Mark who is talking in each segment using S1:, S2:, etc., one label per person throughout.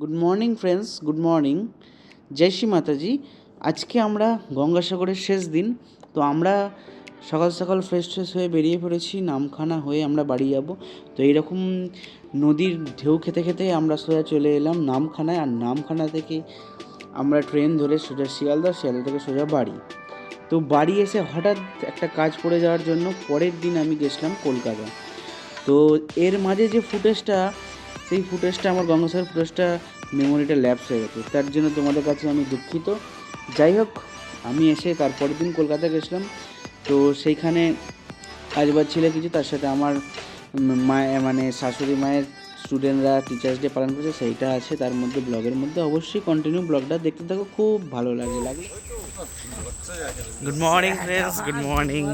S1: Good morning friends good morning জয় শ্রী মাতাজি আজকে আমরা গঙ্গাসাগরের শেষ দিন। তো আমরা সকাল সকাল ফ্রেশ ফ্রেশ হয়ে বেরিয়ে পড়েছি। নামখানা হয়ে আমরা বাড়ি যাব। তো এইরকম নদীর ঢেউ খেতে খেতে আমরা সোজা চলে এলাম নামখানায়। আর নামখানা থেকে আমরা ট্রেন ধরে সোজা শিয়ালদা শিয়ালদা থেকে সোজা বাড়ি। তো বাড়ি এসে হঠাৎ একটা কাজ পড়ে যাওয়ার জন্য পরের দিন আমি গেছিলাম কলকাতা। তো এর মাঝে যে ফুটেজটা সেই ফুটেজটা আমার গঙ্গাসাগর ফুটেজটা মেমোরিটা ল্যাপস হয়ে গেছে। তার জন্য তোমাদের কাছে আমি দুঃখিত। যাই হোক, আমি এসে তারপরের দিন কলকাতা গেছিলাম। তো সেইখানে কাজ বাজ ছিল কিছু, তার সাথে আমার মায়ের মানে শাশুড়ি মায়ের স্টুডেন্টরা টিচার্স ডে পালন করেছে, সেইটা আছে। তার মধ্যে ব্লগের মধ্যে অবশ্যই কন্টিনিউ ব্লগটা দেখতে থাকো, খুব ভালো লাগে লাগে। Good morning friends good morning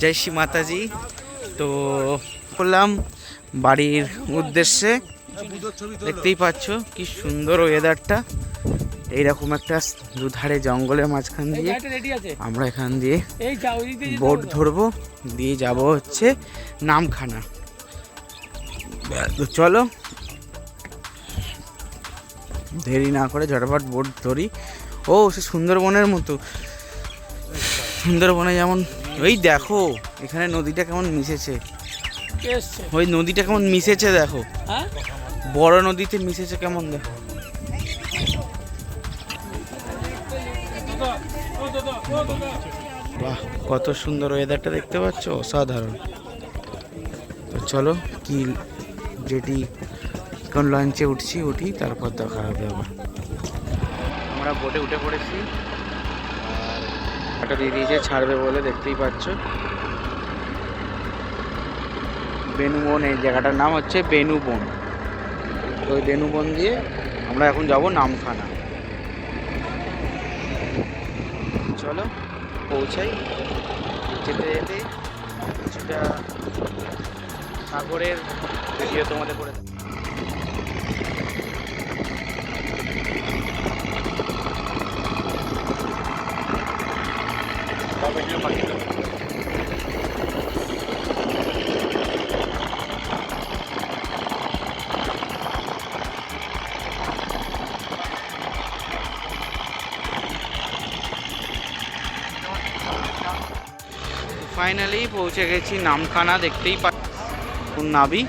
S1: জয় শ্রী মাতাজি। তো করলাম বাড়ির উদ্দেশ্যে। দেখতেই পাচ্ছ কি সুন্দর ওয়েদারটা এইরকম একটা দুধারে জঙ্গলের মাঝখান দিয়ে আমরা এখান দিয়ে বোট ধরবো দিয়ে যাব হচ্ছে নামখানা। তো চলো। দেরি না করে ঝটপট বোট ধরি। ও সে সুন্দরবনের মতো। সুন্দরবনে যেমন ওই দেখো এখানে নদীটা কেমন মিশেছে। ওই নদীটা কেমন মিশেছে দেখো।
S2: হ্যাঁ?
S1: বড় নদীতে মিশেছে কেমন দেখো। বাহ কত সুন্দর ওয়েদারটা দেখতে পাচ্ছ? অসাধারণ। তো চলো কি যেটি কোন লঞ্চে উঠছি উঠি তারপর দেখা হবে আবার। আমরা বোটে উঠে পড়েছি। আর একটা দিয়ে দিয়েছে ছাড়বে বলে দেখতেই পাচ্ছ। বেনুবন, এই জায়গাটার নাম হচ্ছে বেনুবন। তো ওই বেনুবন দিয়ে আমরা এখন যাব নামখানা। চলো, পৌঁছাই। যেতে যেতে কিছুটা সাগরের ভিডিও তোমাদের করে ফাইনালি পৌঁছে গেছি নামখানা, দেখতেই পাচ্ছি নাবি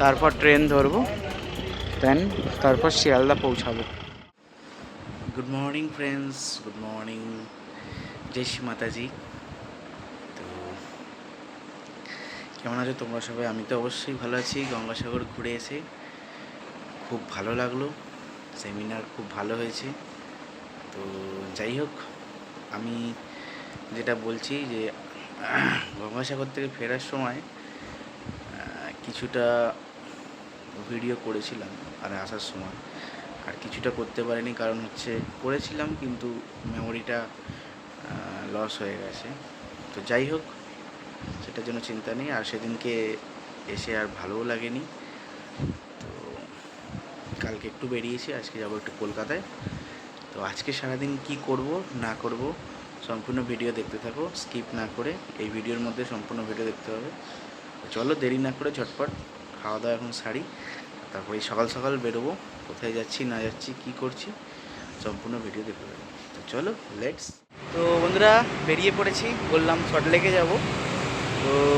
S1: তারপর ট্রেন ধরবো দেন তারপর শিয়ালদা পৌঁছাবো। Good morning friends good morning জয় শ্রী মাতাজি তো, কেমন আছো তোমরা সবাই? আমি তো অবশ্যই ভালো আছি। গঙ্গাসাগর ঘুরে এসে খুব ভালো লাগল। সেমিনার খুব ভালো হয়েছে। তো, যাই হোক, আমি যেটা বলছি যে গঙ্গাসাগর থেকে ফেরার সময় কিছুটা ভিডিও করেছিলাম আর আসার সময়। আর কিছুটা করতে পারিনি কারণ হচ্ছে করেছিলাম কিন্তু মেমোরিটা লস হয়ে গেছে। তো যাই হোক, সেটার জন্য চিন্তা নেই। আর সেদিনকে এসে আর ভালোও লাগেনি। তো কালকে একটু বেরিয়েছি, আজকে যাব একটু কলকাতায়। তো আজকে সারাদিন কি করব, না করব সম্পূর্ণ ভিডিও দেখতে থাকো স্কিপ না করে এই ভিডিওর মধ্যে সম্পূর্ণ ভিডিও দেখতে হবে। চলো দেরি না করে ঝটপট খাওয়া দাওয়া এখন সারি, তারপরে সকাল সকাল বেরোবো, কোথায় যাচ্ছি, না যাচ্ছি, কি করছি, সম্পূর্ণ ভিডিও দেখতে পাবো তো চলো লেটস তো বন্ধুরা, বেরিয়ে পড়েছি, বললাম সল্টলেকে যাব।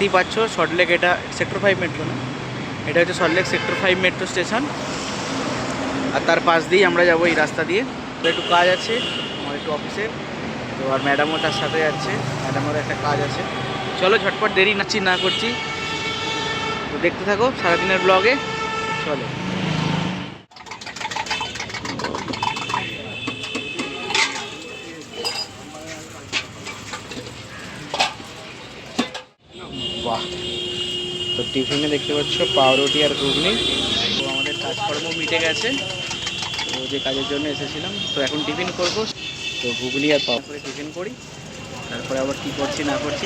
S1: তো পাচ্ছ সল্টলেক এটা সেক্টর ফাইভ মেট্রো না? এটা হচ্ছে Salt Lake sector five metro station আর তার পাশ দিয়েই আমরা যাব এই রাস্তা দিয়ে। তো একটু কাজ আছে, আমার একটু অফিসে তো আর ম্যাডামও তার সাথে যাচ্ছে, ম্যাডামেরও একটা কাজ আছে। চলো ঝটপট দেরি নাচ্ছি না করছি। তো দেখতে থাকো সারাদিনের ব্লগে চলো। বাহ, তো টিফিনে দেখতে পাচ্ছ পাউরুটি আর ঘুগনি। তো আমাদের কাজকর্ম মিটে গেছে। তো যে কাজের জন্য এসেছিলাম, তো এখন টিফিন করব। তো হুগলি আর পাও করে টিফিন করি তারপরে আবার কী করছি না করছি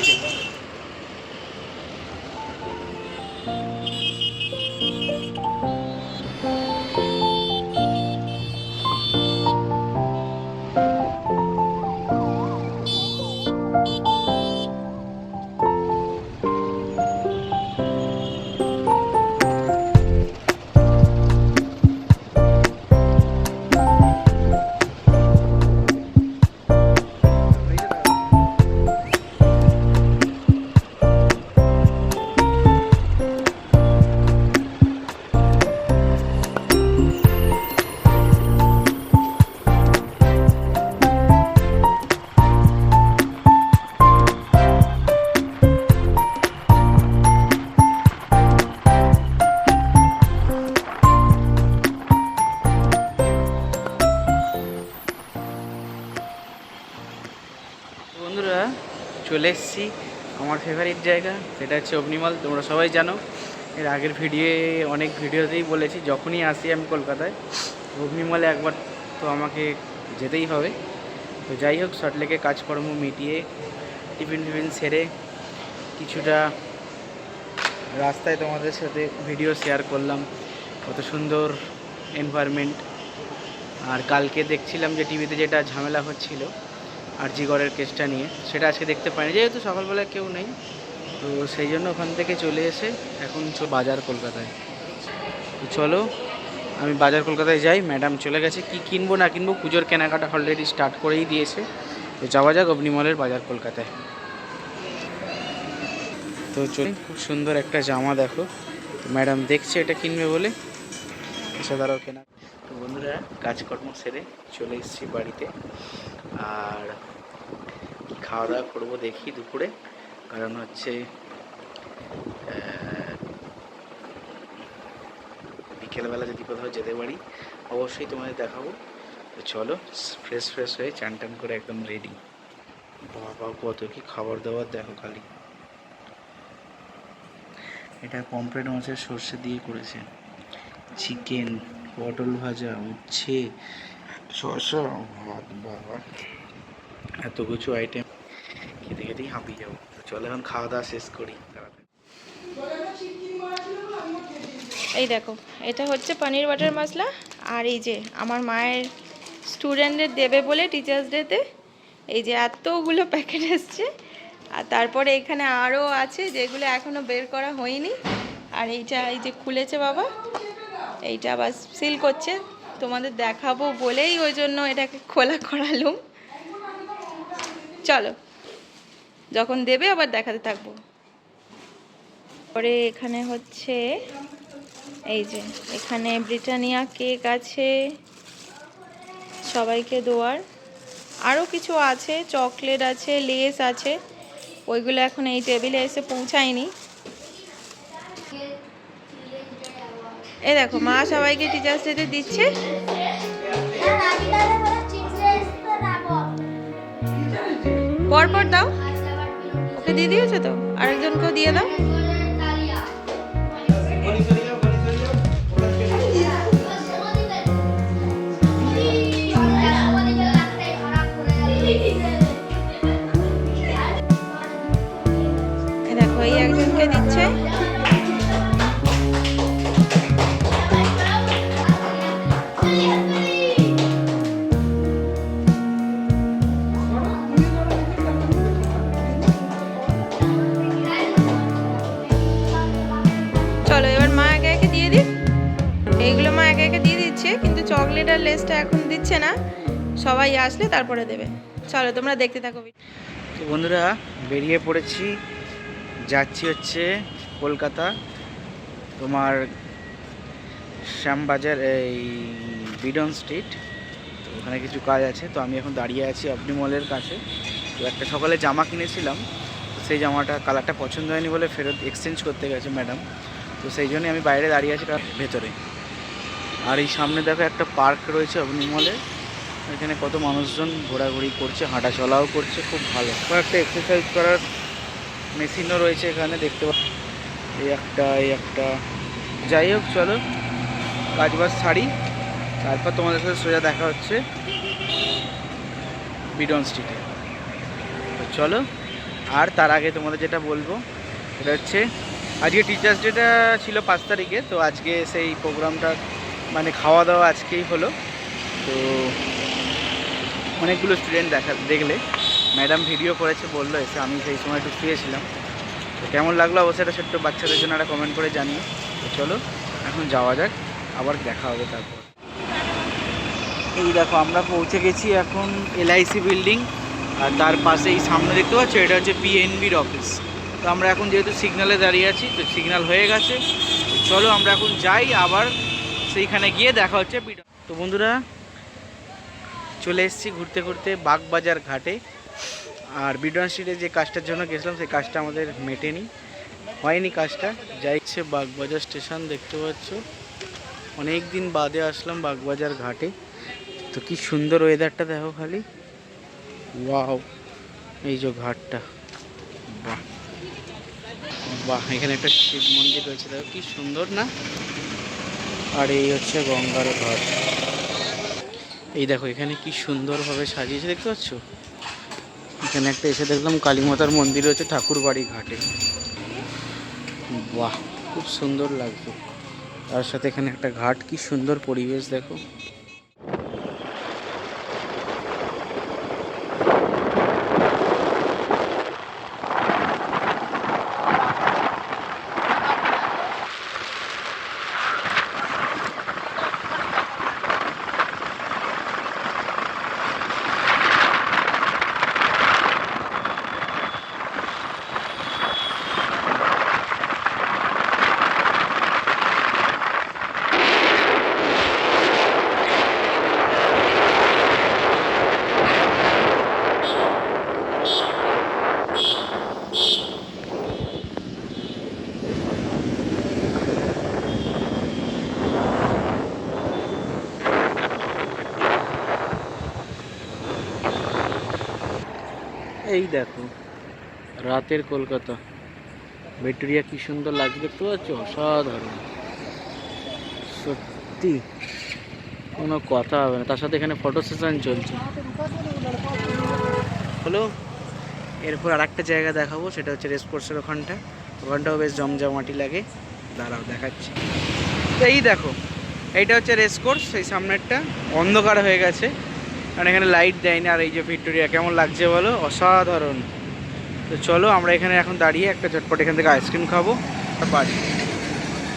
S1: দেখো চলে এসেছি আমার ফেভারিট জায়গা, সেটা হচ্ছে অগ্নিমল। তোমরা সবাই জানো, এর আগের ভিডিও অনেক ভিডিওতেই বলেছি, যখনই আসি আমি কলকাতায়, অগ্নিমলে একবার তো আমাকে যেতেই হবে। তো যাই হোক শর্টলেকে কাজকর্ম মিটিয়ে, টিফিন টিফিন সেরে কিছুটা রাস্তায় তোমাদের সাথে ভিডিও শেয়ার করলাম। কত সুন্দর এনভায়রনমেন্ট আর কালকে দেখছিলাম যে টিভিতে যেটা ঝামেলা হচ্ছিল আর জিগরের কেসটা নিয়ে। সেটা আজকে দেখতে পাইনি, যেহেতু সকালবেলা কেউ নেই। তো সেই জন্য ওখান থেকে চলে এসে এখন বাজার কলকাতায়। তো চলো, আমি বাজার কলকাতায় যাই, ম্যাডাম চলে গেছে। কি কিনবো, না কিনবো, পুজোর কেনাকাটা অলরেডি স্টার্ট করেই দিয়েছে। তো যাওয়া যাক অগ্নিমলের বাজার কলকাতায়। তো চলে খুব সুন্দর একটা জামা দেখো। ম্যাডাম দেখছে এটা কিনবে বলে। এসে তারাও কেনা। তো বন্ধুরা, কাজকর্ম সেরে চলে এসেছি বাড়িতে। আর খাওয়া দাওয়া করব দেখি দুপুরে। কারণ হচ্ছে বিকেলবেলা যদি কোথাও যেতে পারি, অবশ্যই তোমাদের দেখাবো। তো চলো ফ্রেশ ফ্রেশ হয়ে চান টান করে একদম রেডি বাবা, কত কি খাবার দাবার দেখো খালি। এটা পমফ্রেট মাছের সর্ষে দিয়ে করেছে। চিকেন, পটল ভাজা, উচ্ছে শসা ভাত বাবা এত কিছু আইটেম খেতে খেতেই হাঁপিয়ে যাব। তো চলো এখন খাওয়া দাওয়া শেষ করি
S2: এই দেখো এটা হচ্ছে পনির বাটার মশলা আর এই যে আমার মায়ের স্টুডেন্টদের দেবে বলে টিচার্স ডেতে এই যে এতগুলো প্যাকেট এসছে আর তারপরে এখানে আরও আছে যেগুলো এখনও বের করা হয়নি আর এইটা এই যে খুলেছে বাবা এইটা আবার সিল করছে। তোমাদের দেখাবো বলেই ওই জন্য এটাকে খোলা করালুম। চলো, যখন দেবে আবার দেখাতে থাকব। পরে এখানে হচ্ছে, এই যে, এখানে ব্রিটানিয়া কেক আছে, সবাইকে দেওয়ার। আরও কিছু আছে, চকলেট আছে, লেস আছে, ওইগুলো এখন এই টেবিলে এসে পৌঁছায়নি। এই দেখো, মা সবাইকে টিচার্স ডেতে দিচ্ছে। পরপর দাও। ওকে দিয়ে দিয়েছ তো? আরেকজনকেও দিয়ে দাও। চকলেট আর লেসটা এখন দিচ্ছে না। সবাই আসলে তারপরে দেবে। চলো, তোমরা দেখতে থাকো।
S1: তো বন্ধুরা, বেরিয়ে পড়েছি। যাচ্ছি হচ্ছে কলকাতা। তোমার শ্যামবাজার, এই বিডন স্ট্রিট। তো ওখানে কিছু কাজ আছে। তো আমি এখন দাঁড়িয়ে আছি অবনি মলের কাছে। তো একটা সকালে জামা কিনেছিলাম। সেই জামাটা কালারটা পছন্দ হয়নি বলে ফেরত এক্সচেঞ্জ করতে গেছে ম্যাডাম তো সেই জন্যই আমি বাইরে দাঁড়িয়ে আছি তার ভেতরে। আর এই সামনে দেখো একটা পার্ক রয়েছে অবনি মলে। এখানে কত মানুষজন ঘোরাঘুরি করছে হাঁটা চলাও করছে, খুব ভালো। একটা এক্সারসাইজ করার মেশিনও রয়েছে এখানে, দেখতে পাচ্ছি এই একটা এই একটা। যাই হোক, চলো। কাজ বাজ ছাড়ি তারপর তোমাদের সাথে সোজা দেখা হচ্ছে বিডন স্ট্রিটে। চলো, আর তার আগে তোমাদের যেটা বলব, সেটা হচ্ছে, আজকে টিচার্স ডেটা ছিল পাঁচ তারিখে, তো আজকে সেই প্রোগ্রামটা মানে খাওয়া দাওয়া আজকেই হলো। তো অনেকগুলো স্টুডেন্ট দেখা, দেখলে। ম্যাডাম ভিডিও করেছে, বলল, এসে, আমি সেই সময় একটু শুয়েছিলাম তো কেমন লাগল? অবশ্যই একটা ছোট্ট বাচ্চাদের জন্য একটা কমেন্ট করে জানিয়ে তো চলো, এখন যাওয়া যাক, আবার দেখা হবে তারপর। এই দেখো, আমরা পৌঁছে গেছি এখন এলআইসি বিল্ডিং আর তার পাশে এই সামনে দেখতে পাচ্ছ, এটা হচ্ছে পিএনবির অফিস তো আমরা এখন যেহেতু সিগনালে দাঁড়িয়ে আছি, তো সিগন্যাল হয়ে গেছে। চলো, আমরা এখন যাই আবার সেইখানে গিয়ে দেখা হচ্ছে তো বন্ধুরা, চলে এসেছি ঘুরতে ঘুরতে বাগবাজার ঘাটে। আর বিডন স্ট্রিটে যে কাজটার জন্য গেছিলাম, সেই কাজটা আমাদের মেটেনি। হয়নি কাজটা। যাইছে বাগবাজার স্টেশন দেখতে পাচ্ছ। অনেক দিন বাদে আসলাম বাগবাজার ঘাটে। তো কি সুন্দর ওয়েদারটা দেখো খালি। ওয়াও, এই যে ঘাটটা। বাহ। বাহ, এখানে একটা শিব মন্দির রয়েছে। দেখো কি সুন্দর না? আর এই হচ্ছে গঙ্গার ঘর। এই দেখো, এখানে কি সুন্দরভাবে সাজিয়েছে, দেখতে পাচ্ছ? এখানে একটা এসে দেখলাম কালীমাতার মন্দির হচ্ছে ঠাকুর বাড়ি ঘাটে। বাহ, খুব সুন্দর লাগছে। তার সাথে এখানে একটা ঘাট, কি সুন্দর পরিবেশ, দেখো। এই দেখো, রাতের কলকাতা। ভিক্টোরিয়া কি সুন্দর লাগছে দেখতে পাচ্ছ? অসাধারণ। সত্যি, কোনো কথা হবে না। তার সাথে এখানে ফটো সেশন চলছে। হলো, এরপর আর একটা জায়গা দেখাবো, সেটা হচ্ছে রেসকোর্সের ওখানটা। ওখানটাও বেশ জমজমাটি লাগে। দাঁড়াও, দেখাচ্ছি। এই দেখো, এইটা হচ্ছে রেসকোর্স সেই সামনেরটা। অন্ধকার হয়ে গেছে। কারণ এখানে লাইট দেয়নি আর এই যে ভিক্টোরিয়া, কেমন লাগছে বলো? অসাধারণ। তো চলো, আমরা এখানে এখন দাঁড়িয়ে একটা চটপট এখান থেকে আইসক্রিম খাব আর বাড়ি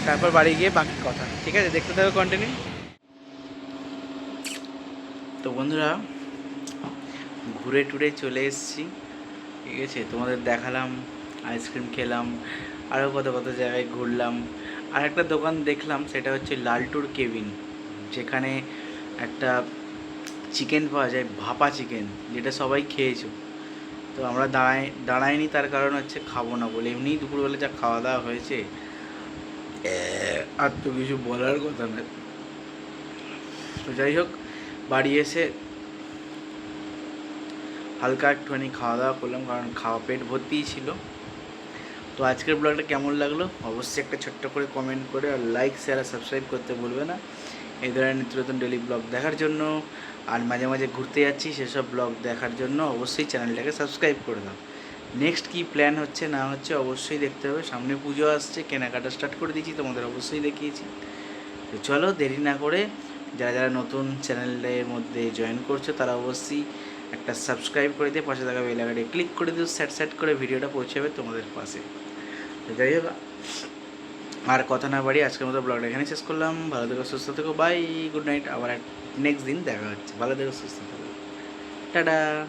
S1: তারপর বাড়ি গিয়ে বাকি কথা, ঠিক আছে? দেখতে থাকো কন্টিনিউ তো বন্ধুরা ঘুরে টুরে চলে এসেছি, ঠিক আছে? তোমাদের দেখালাম আইসক্রিম খেলাম আরও কত কত জায়গায় ঘুরলাম। আর একটা দোকান দেখলাম, সেটা হচ্ছে লালটুর কেবিন যেখানে একটা চিকেন পাওয়া যায়, ভাপা চিকেন যেটা সবাই খেয়েছো। তো আমরা দাঁড়াই, দাঁড়াইনি তার কারণ হচ্ছে খাব না বলে। এমনিই দুপুরবেলা যা খাওয়া দাওয়া হয়েছে আর তো কিছু বলার কথা না। তো যাই হোক, বাড়ি এসে হালকা একটুখানি খাওয়া দাওয়া করলাম, কারণ খাওয়া পেট ভর্তিই ছিল। তো আজকের ব্লগটা কেমন লাগল? অবশ্যই একটা ছোট্ট করে কমেন্ট করে আর লাইক শেয়ার আর সাবস্ক্রাইব করতে ভুলবে না। এই ধরনের নিত্য নতুন ডেলি ব্লগ দেখার জন্য। আর মাঝে মাঝে ঘুরতে যাচ্ছি, সেসব ব্লগ দেখার জন্য অবশ্যই চ্যানেলটাকে সাবস্ক্রাইব করে দাও। নেক্সট কী প্ল্যান হচ্ছে না হচ্ছে অবশ্যই দেখতে হবে। সামনে পুজো আসছে, কেনাকাটা স্টার্ট করে দিয়েছি, তোমাদের অবশ্যই দেখিয়েছি। তো চলো দেরি না করে যারা যারা নতুন চ্যানেলের মধ্যে জয়েন করছ, তারা অবশ্যই একটা সাবস্ক্রাইব করে দিয়ে পাশে থাকা বেলাকাটে ক্লিক করে দিও। স্যাট স্যাট করে ভিডিওটা পৌঁছাবে তোমাদের পাশে। তো যাই হোক। আর কথা না বাড়ি আজকের মতো ব্লগটা এখানে শেষ করলাম। ভালো থেকো, সুস্থ থেকো বাই গুড নাইট আবার নেক্সট দিন দেখা হচ্ছে। ভালো থেকো, সুস্থ থেকো। টাটা।